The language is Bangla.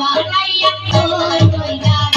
বানাইয়া তোর